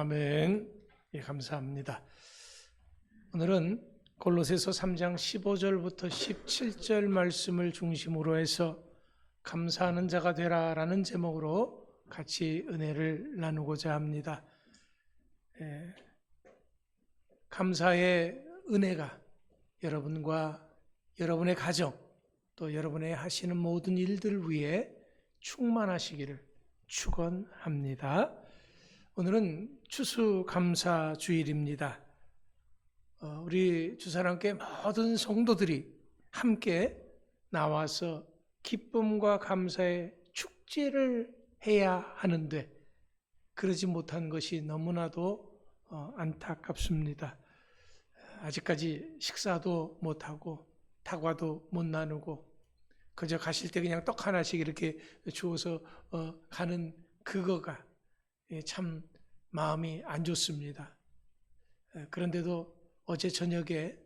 아멘. 예, 감사합니다. 오늘은 골로새서 3장 15절부터 17절 말씀을 중심으로 해서 감사하는 자가 되라라는 제목으로 같이 은혜를 나누고자 합니다. 예, 감사의 은혜가 여러분과 여러분의 가정 또 여러분의 하시는 모든 일들 위해 충만하시기를 축원합니다. 오늘은 추수감사 주일입니다. 어, 우리 주사랑께 모든 성도들이 함께 나와서 기쁨과 감사의 축제를 해야 하는데 그러지 못한 것이 너무나도 어, 안타깝습니다. 아직까지 식사도 못하고 타과도 못 나누고 그저 가실 때 그냥 떡 하나씩 이렇게 주어서 어, 가는 그거가 예, 참 마음이 안 좋습니다. 예, 그런데도 어제 저녁에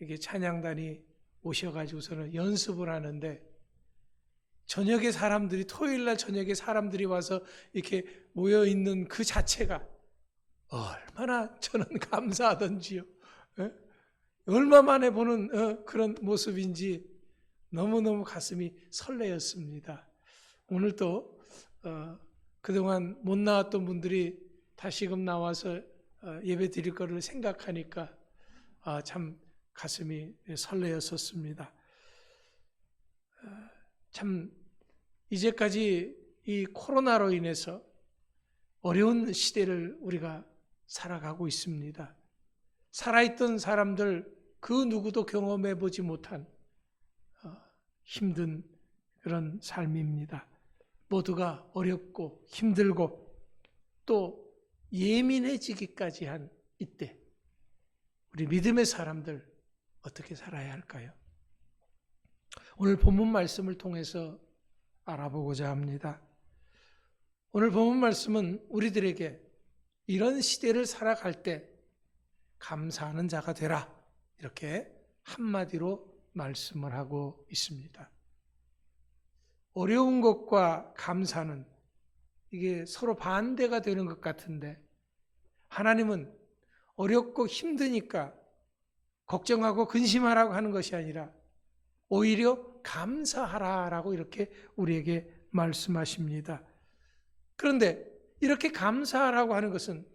이게 찬양단이 오셔가지고서는 연습을 하는데 저녁에 사람들이 토요일 날 저녁에 사람들이 와서 이렇게 모여 있는 그 자체가 얼마나 저는 감사하던지요. 예? 얼마 만에 보는 어, 그런 모습인지 너무너무 가슴이 설레었습니다. 오늘 또 어, 그동안 못 나왔던 분들이 다시금 나와서 어, 예배 드릴 거를 생각하니까 아, 참 가슴이 설레었었습니다. 어, 참 이제까지 이 코로나로 인해서 어려운 시대를 우리가 살아가고 있습니다. 살아있던 사람들 그 누구도 경험해 보지 못한 어, 힘든 그런 삶입니다. 모두가 어렵고 힘들고 또 예민해지기까지 한 이때 우리 믿음의 사람들 어떻게 살아야 할까요? 오늘 본문 말씀을 통해서 알아보고자 합니다. 오늘 본문 말씀은 우리들에게 이런 시대를 살아갈 때 감사하는 자가 되라 이렇게 한마디로 말씀을 하고 있습니다. 어려운 것과 감사는 이게 서로 반대가 되는 것 같은데 하나님은 어렵고 힘드니까 걱정하고 근심하라고 하는 것이 아니라 오히려 감사하라라고 이렇게 우리에게 말씀하십니다. 그런데 이렇게 감사하라고 하는 것은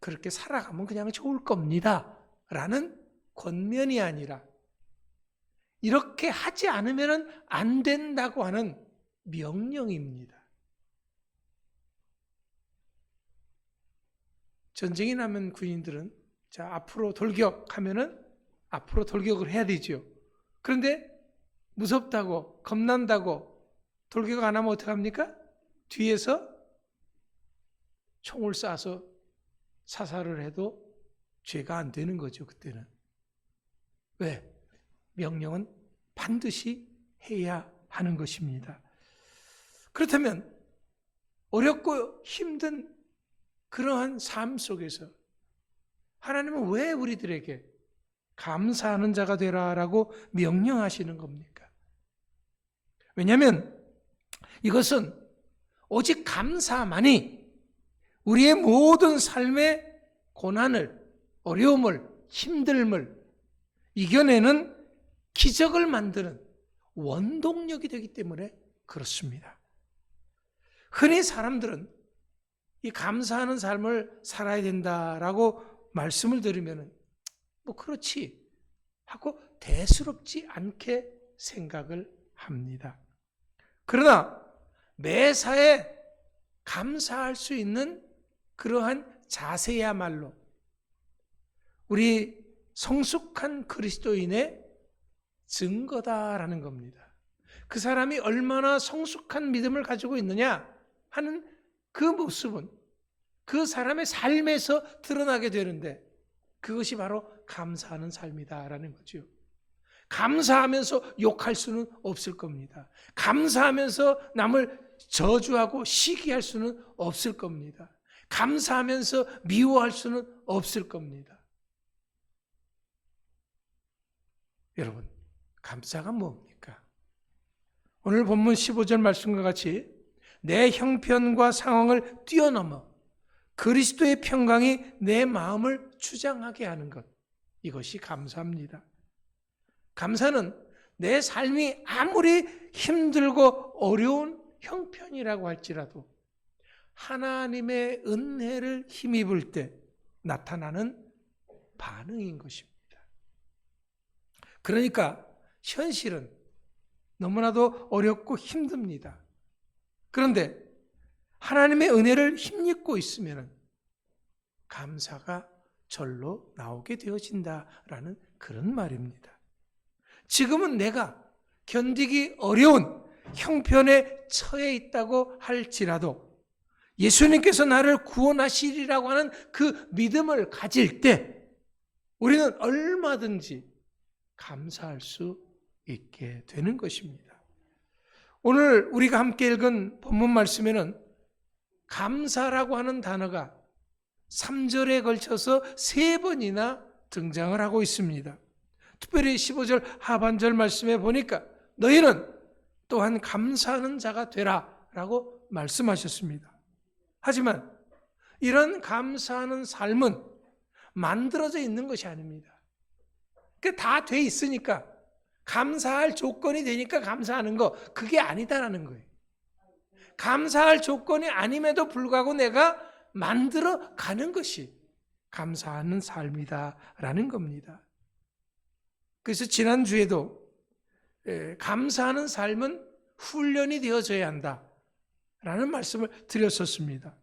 그렇게 살아가면 그냥 좋을 겁니다. 라는 권면이 아니라 이렇게 하지 않으면 안 된다고 하는 명령입니다. 전쟁이 나면 군인들은 자, 앞으로 돌격하면은 앞으로 돌격을 해야 되죠. 그런데 무섭다고, 겁난다고 돌격 안 하면 어떡합니까? 뒤에서 총을 쏴서 사살을 해도 죄가 안 되는 거죠, 그때는. 왜? 명령은 반드시 해야 하는 것입니다. 그렇다면 어렵고 힘든 그러한 삶 속에서 하나님은 왜 우리들에게 감사하는 자가 되라라고 명령하시는 겁니까? 왜냐하면 이것은 오직 감사만이 우리의 모든 삶의 고난을, 어려움을, 힘듦을 이겨내는 기적을 만드는 원동력이 되기 때문에 그렇습니다. 흔히 사람들은 이 감사하는 삶을 살아야 된다라고 말씀을 들으면 뭐 그렇지 하고 대수롭지 않게 생각을 합니다. 그러나 매사에 감사할 수 있는 그러한 자세야말로 우리 성숙한 그리스도인의 증거다라는 겁니다. 그 사람이 얼마나 성숙한 믿음을 가지고 있느냐 하는 그 모습은 그 사람의 삶에서 드러나게 되는데 그것이 바로 감사하는 삶이다라는 거죠. 감사하면서 욕할 수는 없을 겁니다. 감사하면서 남을 저주하고 시기할 수는 없을 겁니다. 감사하면서 미워할 수는 없을 겁니다. 여러분, 감사가 뭡니까? 오늘 본문 15절 말씀과 같이 내 형편과 상황을 뛰어넘어 그리스도의 평강이 내 마음을 주장하게 하는 것. 이것이 감사입니다. 감사는 내 삶이 아무리 힘들고 어려운 형편이라고 할지라도 하나님의 은혜를 힘입을 때 나타나는 반응인 것입니다. 그러니까 현실은 너무나도 어렵고 힘듭니다. 그런데 하나님의 은혜를 힘입고 있으면 감사가 절로 나오게 되어진다라는 그런 말입니다. 지금은 내가 견디기 어려운 형편에 처해 있다고 할지라도 예수님께서 나를 구원하시리라고 하는 그 믿음을 가질 때 우리는 얼마든지 감사할 수 있게 되는 것입니다. 오늘 우리가 함께 읽은 본문 말씀에는 감사라고 하는 단어가 3절에 걸쳐서 세 번이나 등장을 하고 있습니다. 특별히 15절 하반절 말씀에 보니까 너희는 또한 감사하는 자가 되라 라고 말씀하셨습니다. 하지만 이런 감사하는 삶은 만들어져 있는 것이 아닙니다. 다돼 있으니까 감사할 조건이 되니까 감사하는 거 그게 아니다라는 거예요. 감사할 조건이 아님에도 불구하고 내가 만들어 가는 것이 감사하는 삶이다라는 겁니다. 그래서 지난주에도 예, 감사하는 삶은 훈련이 되어져야 한다라는 말씀을 드렸었습니다.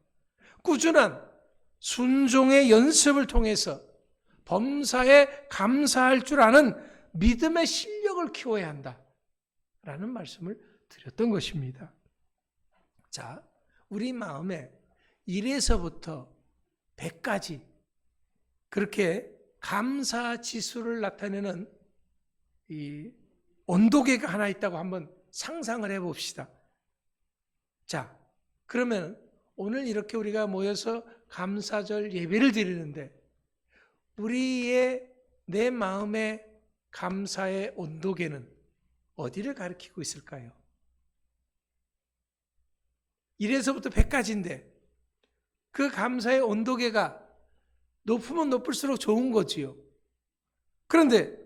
꾸준한 순종의 연습을 통해서 범사에 감사할 줄 아는 믿음의 실력 을 키워야 한다 라는 말씀을 드렸던 것입니다. 자, 우리 마음에 1에서부터 100까지 그렇게 감사 지수를 나타내는 이 온도계가 하나 있다고 한번 상상을 해 봅시다. 자, 그러면 오늘 이렇게 우리가 모여서 감사절 예배를 드리는데 우리의 내 마음의 감사의 온도계는 어디를 가리키고 있을까요? 1에서부터 100까지인데 그 감사의 온도계가 높으면 높을수록 좋은 거지요. 그런데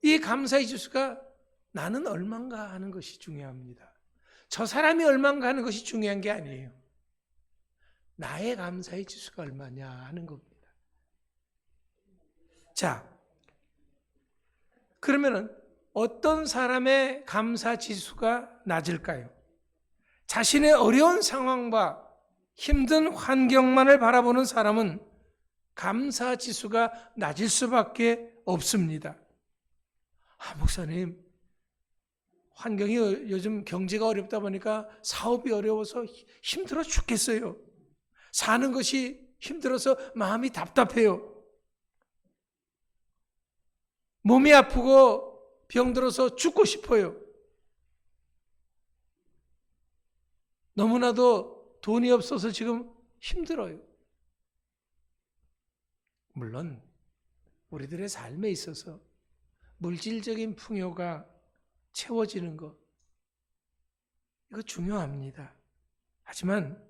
이 감사의 지수가 나는 얼만가 하는 것이 중요합니다. 저 사람이 얼만가 하는 것이 중요한 게 아니에요. 나의 감사의 지수가 얼마냐 하는 겁니다. 자, 그러면은 어떤 사람의 감사 지수가 낮을까요? 자신의 어려운 상황과 힘든 환경만을 바라보는 사람은 감사 지수가 낮을 수밖에 없습니다. 아, 목사님, 환경이 요즘 경제가 어렵다 보니까 사업이 어려워서 힘들어 죽겠어요. 사는 것이 힘들어서 마음이 답답해요. 몸이 아프고 병들어서 죽고 싶어요. 너무나도 돈이 없어서 지금 힘들어요. 물론 우리들의 삶에 있어서 물질적인 풍요가 채워지는 것 이거 중요합니다. 하지만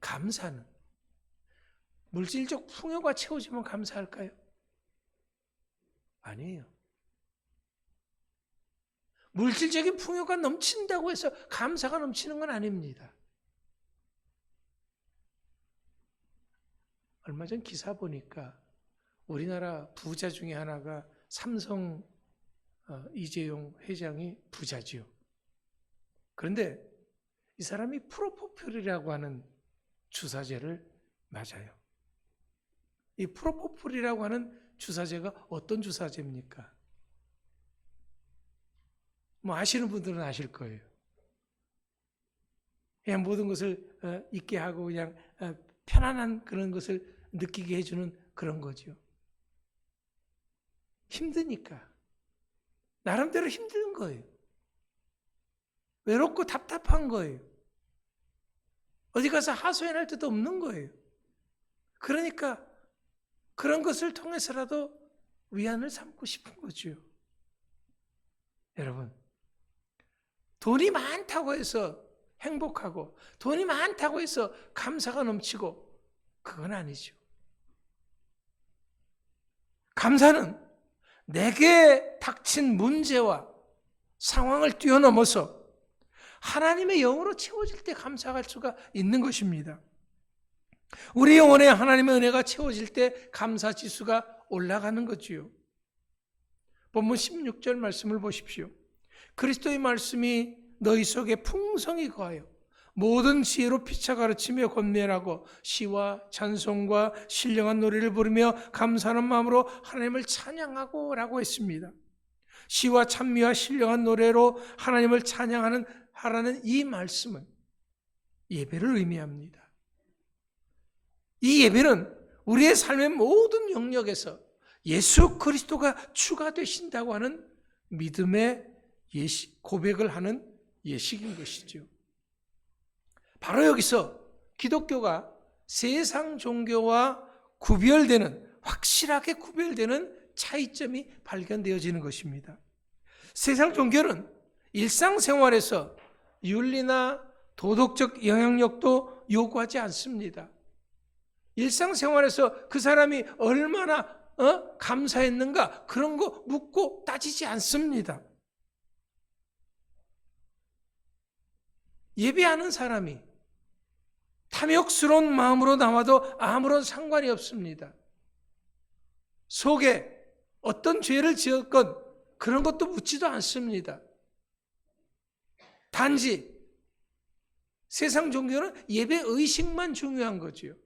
감사는 물질적 풍요가 채워지면 감사할까요? 아니에요. 물질적인 풍요가 넘친다고 해서 감사가 넘치는 건 아닙니다. 얼마 전 기사 보니까 우리나라 부자 중에 하나가 삼성 어, 이재용 회장이 부자지요. 그런데 이 사람이 프로포폴이라고 하는 주사제를 맞아요. 이 프로포폴이라고 하는 주사제가 어떤 주사제입니까? 뭐 아시는 분들은 아실 거예요. 그냥 모든 것을 어, 잊게 하고 그냥 어, 편안한 그런 것을 느끼게 해주는 그런 거죠. 힘드니까. 나름대로 힘든 거예요. 외롭고 답답한 거예요. 어디 가서 하소연할 데도 없는 거예요. 그러니까 그런 것을 통해서라도 위안을 삼고 싶은 거죠. 여러분, 돈이 많다고 해서 행복하고 돈이 많다고 해서 감사가 넘치고 그건 아니죠. 감사는 내게 닥친 문제와 상황을 뛰어넘어서 하나님의 영으로 채워질 때 감사할 수가 있는 것입니다. 우리 영혼에 하나님의 은혜가 채워질 때 감사 지수가 올라가는 거지요. 본문 16절 말씀을 보십시오. 그리스도의 말씀이 너희 속에 풍성히 거하여 모든 지혜로 피차 가르치며 권면하고 시와 찬송과 신령한 노래를 부르며 감사하는 마음으로 하나님을 찬양하고 라고 했습니다. 시와 찬미와 신령한 노래로 하나님을 찬양하는 하라는 이 말씀은 예배를 의미합니다. 이 예배는 우리의 삶의 모든 영역에서 예수 그리스도가 추가되신다고 하는 믿음의 예시, 고백을 하는 예식인 것이죠. 바로 여기서 기독교가 세상 종교와 구별되는, 확실하게 구별되는 차이점이 발견되어지는 것입니다. 세상 종교는 일상생활에서 윤리나 도덕적 영향력도 요구하지 않습니다. 일상생활에서 그 사람이 얼마나 어? 감사했는가 그런 거 묻고 따지지 않습니다. 예배하는 사람이 탐욕스러운 마음으로 나와도 아무런 상관이 없습니다. 속에 어떤 죄를 지었건 그런 것도 묻지도 않습니다. 단지 세상 종교는 예배 의식만 중요한 거지요.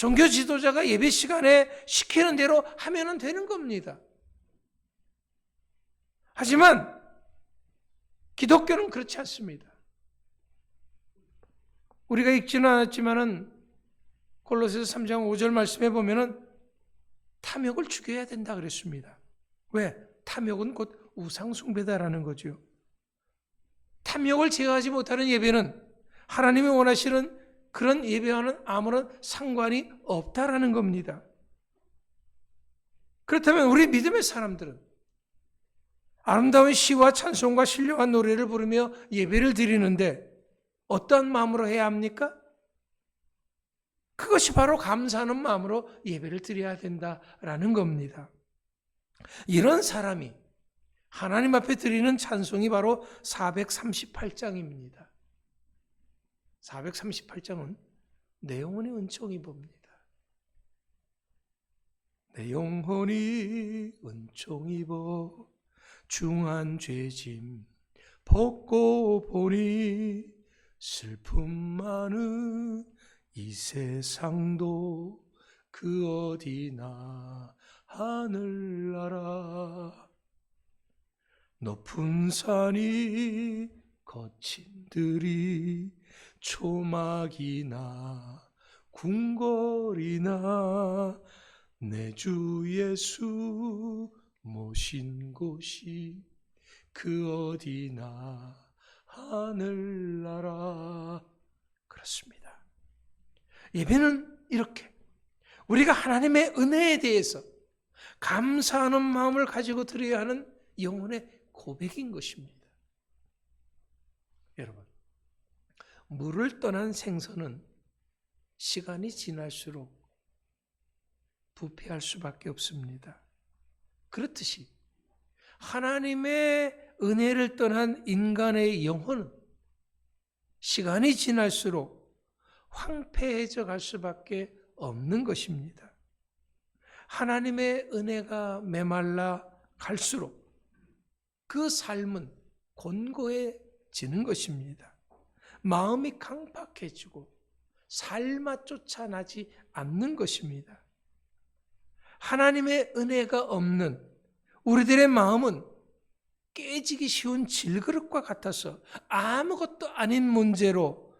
종교 지도자가 예배 시간에 시키는 대로 하면 되는 겁니다. 하지만 기독교는 그렇지 않습니다. 우리가 읽지는 않았지만은 골로새서 3장 5절 말씀에 보면은 탐욕을 죽여야 된다 그랬습니다. 왜? 탐욕은 곧 우상 숭배다라는 거죠. 탐욕을 제어하지 못하는 예배는 하나님이 원하시는 그런 예배와는 아무런 상관이 없다라는 겁니다. 그렇다면 우리 믿음의 사람들은 아름다운 시와 찬송과 신령한 노래를 부르며 예배를 드리는데 어떠한 마음으로 해야 합니까? 그것이 바로 감사하는 마음으로 예배를 드려야 된다라는 겁니다. 이런 사람이 하나님 앞에 드리는 찬송이 바로 438장입니다. 438장은 내 영혼이 은총이 봅니다. 내 영혼이 은총이 보 중한 죄짐 벗고 보니 슬픔 많은 이 세상도 그 어디나 하늘나라 높은 산이 거친 들이 초막이나 궁궐이나 내 주 예수 모신 곳이 그 어디나 하늘나라 그렇습니다. 예배는 이렇게 우리가 하나님의 은혜에 대해서 감사하는 마음을 가지고 드려야 하는 영혼의 고백인 것입니다. 여러분, 물을 떠난 생선은 시간이 지날수록 부패할 수밖에 없습니다. 그렇듯이 하나님의 은혜를 떠난 인간의 영혼은 시간이 지날수록 황폐해져 갈 수밖에 없는 것입니다. 하나님의 은혜가 메말라 갈수록 그 삶은 곤고해지는 것입니다. 마음이 강팍해지고 삶아 쫓아나지 않는 것입니다. 하나님의 은혜가 없는 우리들의 마음은 깨지기 쉬운 질그릇과 같아서 아무것도 아닌 문제로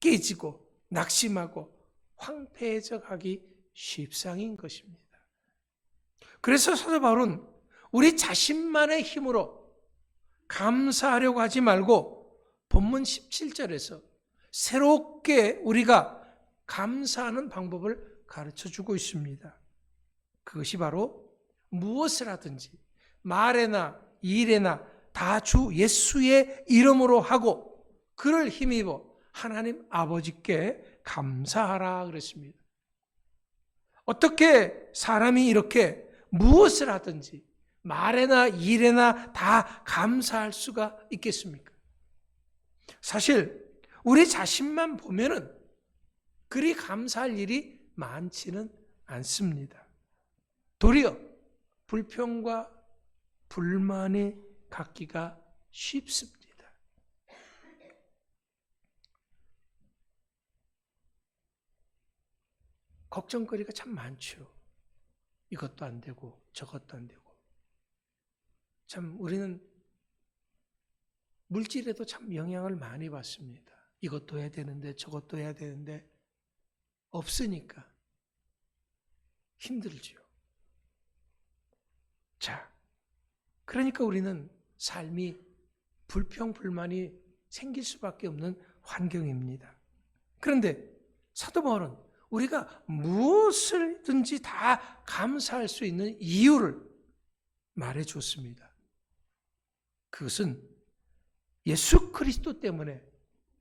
깨지고 낙심하고 황폐해져 가기 쉽상인 것입니다. 그래서 사도 바울은 우리 자신만의 힘으로 감사하려고 하지 말고 본문 17절에서 새롭게 우리가 감사하는 방법을 가르쳐 주고 있습니다. 그것이 바로 무엇을 하든지 말에나 일에나 다 주 예수의 이름으로 하고 그를 힘입어 하나님 아버지께 감사하라 그랬습니다. 어떻게 사람이 이렇게 무엇을 하든지 말에나 일에나 다 감사할 수가 있겠습니까? 사실 우리 자신만 보면은 그리 감사할 일이 많지는 않습니다. 도리어 불평과 불만이 갖기가 쉽습니다. 걱정거리가 참 많죠. 이것도 안 되고 저것도 안 되고. 참 우리는 물질에도 참 영향을 많이 받습니다. 이것도 해야 되는데 저것도 해야 되는데 없으니까 힘들죠. 자, 그러니까 우리는 삶이 불평 불만이 생길 수밖에 없는 환경입니다. 그런데 사도 바울은 우리가 무엇을든지 다 감사할 수 있는 이유를 말해 줬습니다. 그것은 예수 그리스도 때문에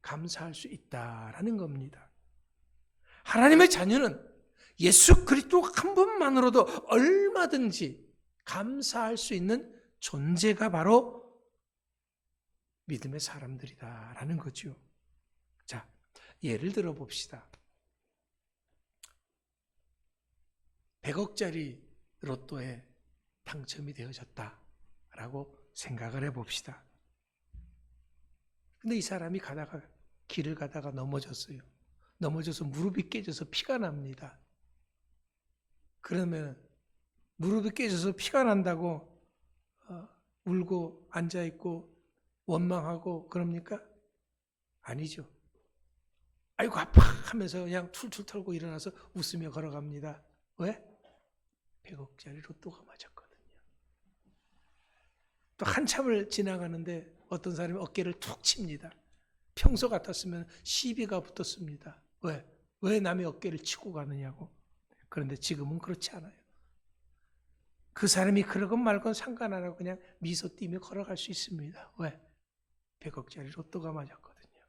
감사할 수 있다라는 겁니다. 하나님의 자녀는 예수 그리스도 한 분만으로도 얼마든지 감사할 수 있는 존재가 바로 믿음의 사람들이다라는 거죠. 자, 예를 들어 봅시다. 100억짜리 로또에 당첨이 되어졌다라고 생각을 해 봅시다. 근데 이 사람이 가다가 길을 가다가 넘어졌어요. 넘어져서 무릎이 깨져서 피가 납니다. 그러면 무릎이 깨져서 피가 난다고 어, 울고 앉아 있고 원망하고 그럽니까? 아니죠. 아이고 아파 하면서 그냥 툴툴 털고 일어나서 웃으며 걸어갑니다. 왜? 100억짜리 로또가 맞았거든요. 또 한참을 지나가는데 어떤 사람이 어깨를 툭 칩니다. 평소 같았으면 시비가 붙었습니다. 왜? 왜 남의 어깨를 치고 가느냐고. 그런데 지금은 그렇지 않아요. 그 사람이 그러건 말건 상관 안 하고 그냥 미소 띠며 걸어갈 수 있습니다. 왜? 100억짜리 로또가 맞았거든요.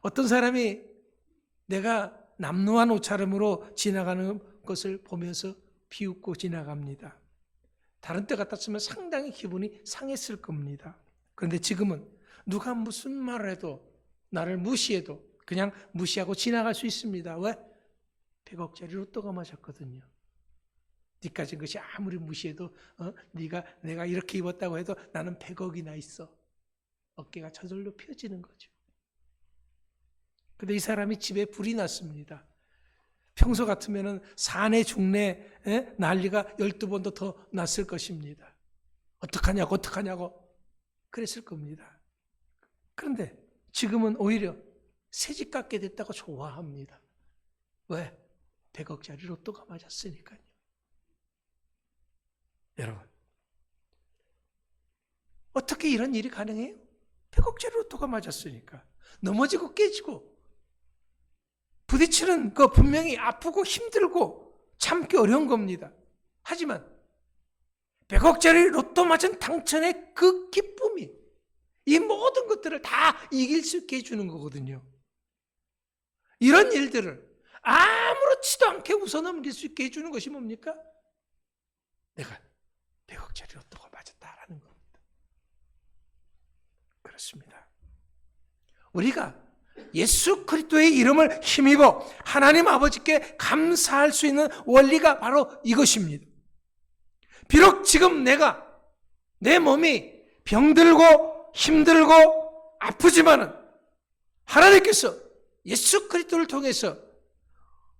어떤 사람이 내가 남루한 옷차림으로 지나가는 것을 보면서 비웃고 지나갑니다. 다른 때 같았으면 상당히 기분이 상했을 겁니다. 그런데 지금은 누가 무슨 말을 해도 나를 무시해도 그냥 무시하고 지나갈 수 있습니다. 왜? 100억짜리 로또가 맞았거든요. 니까지 것이 아무리 무시해도 어? 네가 내가 이렇게 입었다고 해도 나는 100억이나 있어. 어깨가 저절로 펴지는 거죠. 근데 이 사람이 집에 불이 났습니다. 평소 같으면은 사내 중내 에? 난리가 12번도 더 났을 것입니다. 어떡하냐고 어떡하냐고 그랬을 겁니다. 그런데 지금은 오히려 새집 갖게 됐다고 좋아합니다. 왜? 100억짜리 로또가 맞았으니까요. 여러분, 어떻게 이런 일이 가능해요? 100억짜리 로또가 맞았으니까. 넘어지고 깨지고, 부딪히는 거 분명히 아프고 힘들고 참기 어려운 겁니다. 하지만, 100억짜리 로또 맞은 당첨의 그 기쁨이 이 모든 것들을 다 이길 수 있게 해주는 거거든요. 이런 일들을 아무렇지도 않게 웃어 넘길 수 있게 해주는 것이 뭡니까? 내가 100억짜리 로또가 맞았다라는 겁니다. 그렇습니다. 우리가 예수 그리스도의 이름을 힘입어 하나님 아버지께 감사할 수 있는 원리가 바로 이것입니다. 비록 지금 내가 내 몸이 병들고 힘들고 아프지만은 하나님께서 예수 그리스도를 통해서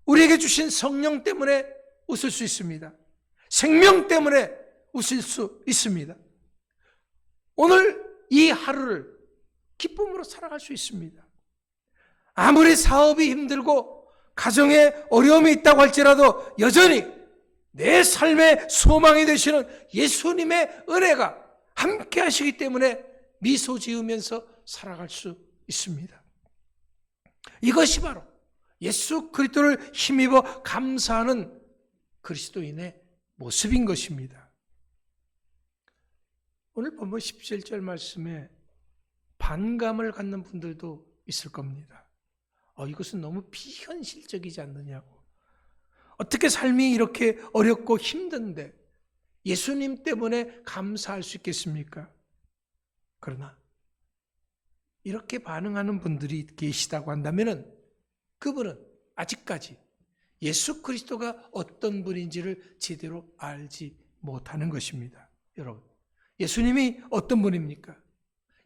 우리에게 주신 성령 때문에 웃을 수 있습니다. 생명 때문에 웃을 수 있습니다. 오늘 이 하루를 기쁨으로 살아갈 수 있습니다. 아무리 사업이 힘들고 가정에 어려움이 있다고 할지라도 여전히 내 삶의 소망이 되시는 예수님의 은혜가 함께 하시기 때문에 미소 지으면서 살아갈 수 있습니다. 이것이 바로 예수 그리스도를 힘입어 감사하는 그리스도인의 모습인 것입니다. 오늘 본문 17절 말씀에 반감을 갖는 분들도 있을 겁니다. 어, 이것은 너무 비현실적이지 않느냐고. 어떻게 삶이 이렇게 어렵고 힘든데 예수님 때문에 감사할 수 있겠습니까? 그러나 이렇게 반응하는 분들이 계시다고 한다면 그분은 아직까지 예수 그리스도가 어떤 분인지를 제대로 알지 못하는 것입니다. 여러분, 예수님이 어떤 분입니까?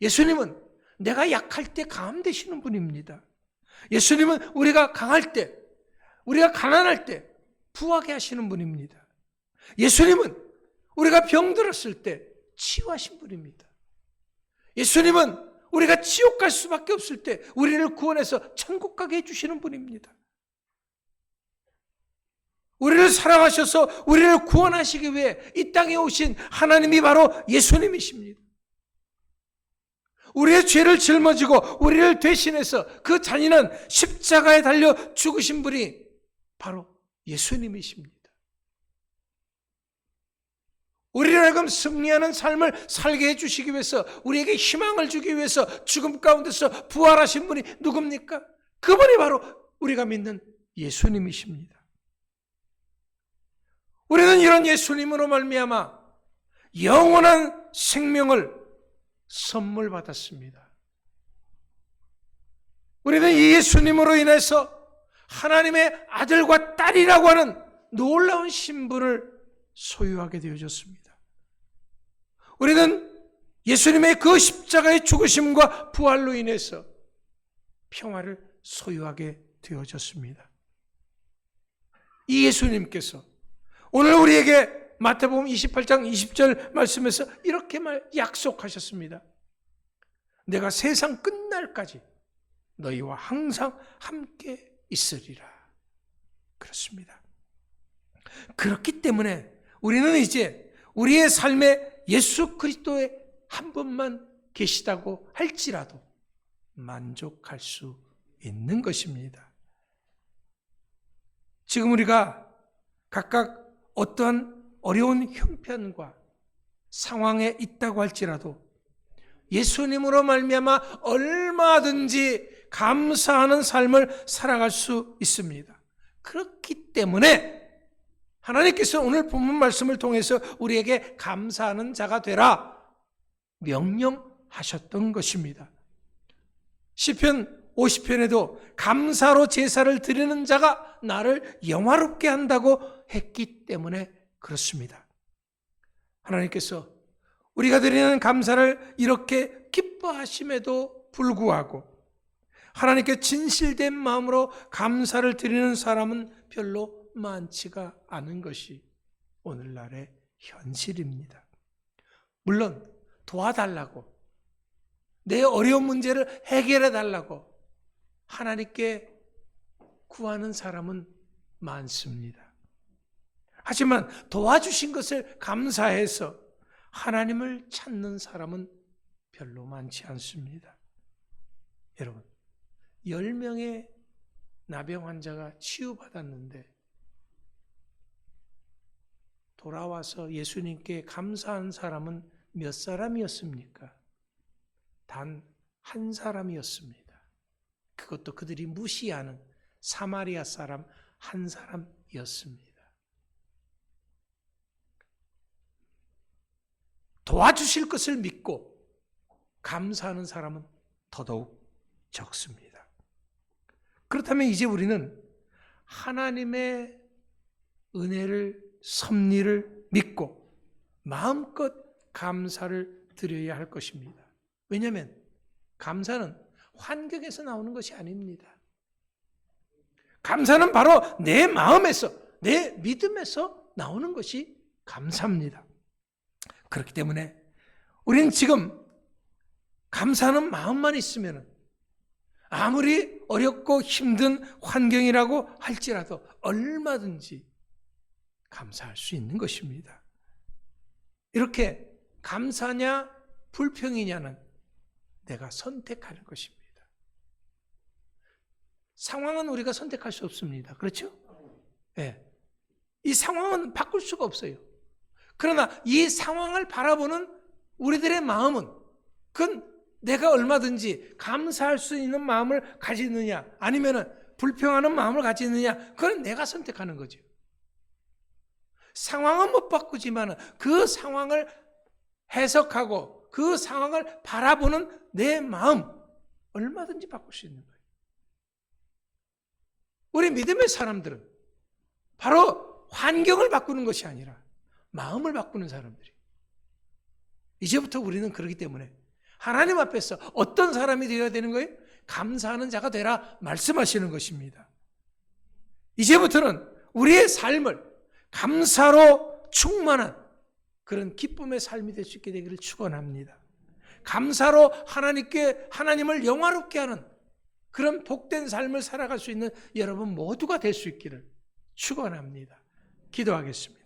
예수님은 내가 약할 때 강함 되시는 분입니다. 예수님은 우리가 강할 때, 우리가 가난할 때 부하게 하시는 분입니다. 예수님은 우리가 병들었을 때 치유하신 분입니다. 예수님은 우리가 지옥 갈 수밖에 없을 때 우리를 구원해서 천국 가게 해주시는 분입니다. 우리를 사랑하셔서 우리를 구원하시기 위해 이 땅에 오신 하나님이 바로 예수님이십니다. 우리의 죄를 짊어지고 우리를 대신해서 그 잔인한 십자가에 달려 죽으신 분이 바로 예수님이십니다. 우리를 하여금 승리하는 삶을 살게 해주시기 위해서 우리에게 희망을 주기 위해서 죽음 가운데서 부활하신 분이 누굽니까? 그분이 바로 우리가 믿는 예수님이십니다. 우리는 이런 예수님으로 말미암아 영원한 생명을 선물 받았습니다. 우리는 이 예수님으로 인해서 하나님의 아들과 딸이라고 하는 놀라운 신분을 소유하게 되어졌습니다. 우리는 예수님의 그 십자가의 죽으심과 부활로 인해서 평화를 소유하게 되어졌습니다. 이 예수님께서 오늘 우리에게 마태복음 28장 20절 말씀에서 이렇게 말 약속하셨습니다. 내가 세상 끝날까지 너희와 항상 함께 있으리라. 그렇습니다. 그렇기 때문에 우리는 이제 우리의 삶에 예수 그리스도의 한 분만 계시다고 할지라도 만족할 수 있는 것입니다. 지금 우리가 각각 어떠한 어려운 형편과 상황에 있다고 할지라도 예수님으로 말미암아 얼마든지 감사하는 삶을 살아갈 수 있습니다. 그렇기 때문에 하나님께서 오늘 본문 말씀을 통해서 우리에게 감사하는 자가 되라 명령하셨던 것입니다. 시편 50편에도 감사로 제사를 드리는 자가 나를 영화롭게 한다고 했기 때문에 그렇습니다. 하나님께서 우리가 드리는 감사를 이렇게 기뻐하심에도 불구하고 하나님께 진실된 마음으로 감사를 드리는 사람은 별로 많지가 않은 것이 오늘날의 현실입니다. 물론 도와달라고 내 어려운 문제를 해결해 달라고 하나님께 구하는 사람은 많습니다. 하지만 도와주신 것을 감사해서 하나님을 찾는 사람은 별로 많지 않습니다. 여러분, 10명의 나병 환자가 치유받았는데 돌아와서 예수님께 감사한 사람은 몇 사람이었습니까? 단 한 사람이었습니다. 그것도 그들이 무시하는 사마리아 사람 한 사람이었습니다. 도와주실 것을 믿고 감사하는 사람은 더더욱 적습니다. 그렇다면 이제 우리는 하나님의 은혜를, 섭리를 믿고 마음껏 감사를 드려야 할 것입니다. 왜냐하면 감사는 환경에서 나오는 것이 아닙니다. 감사는 바로 내 마음에서, 내 믿음에서 나오는 것이 감사입니다. 그렇기 때문에 우리는 지금 감사하는 마음만 있으면 아무리 어렵고 힘든 환경이라고 할지라도 얼마든지 감사할 수 있는 것입니다. 이렇게 감사냐 불평이냐는 내가 선택하는 것입니다. 상황은 우리가 선택할 수 없습니다. 그렇죠? 예. 네. 이 상황은 바꿀 수가 없어요. 그러나 이 상황을 바라보는 우리들의 마음은 그건 내가 얼마든지 감사할 수 있는 마음을 가지느냐 아니면은 불평하는 마음을 가지느냐 그건 내가 선택하는 거죠. 상황은 못 바꾸지만 그 상황을 해석하고 그 상황을 바라보는 내 마음 얼마든지 바꿀 수 있는 거예요. 우리 믿음의 사람들은 바로 환경을 바꾸는 것이 아니라 마음을 바꾸는 사람들이. 이제부터 우리는 그러기 때문에 하나님 앞에서 어떤 사람이 되어야 되는 거예요? 감사하는 자가 되라 말씀하시는 것입니다. 이제부터는 우리의 삶을 감사로 충만한 그런 기쁨의 삶이 될 수 있게 되기를 축원합니다. 감사로 하나님께 하나님을 영화롭게 하는 그런 복된 삶을 살아갈 수 있는 여러분 모두가 될 수 있기를 축원합니다. 기도하겠습니다.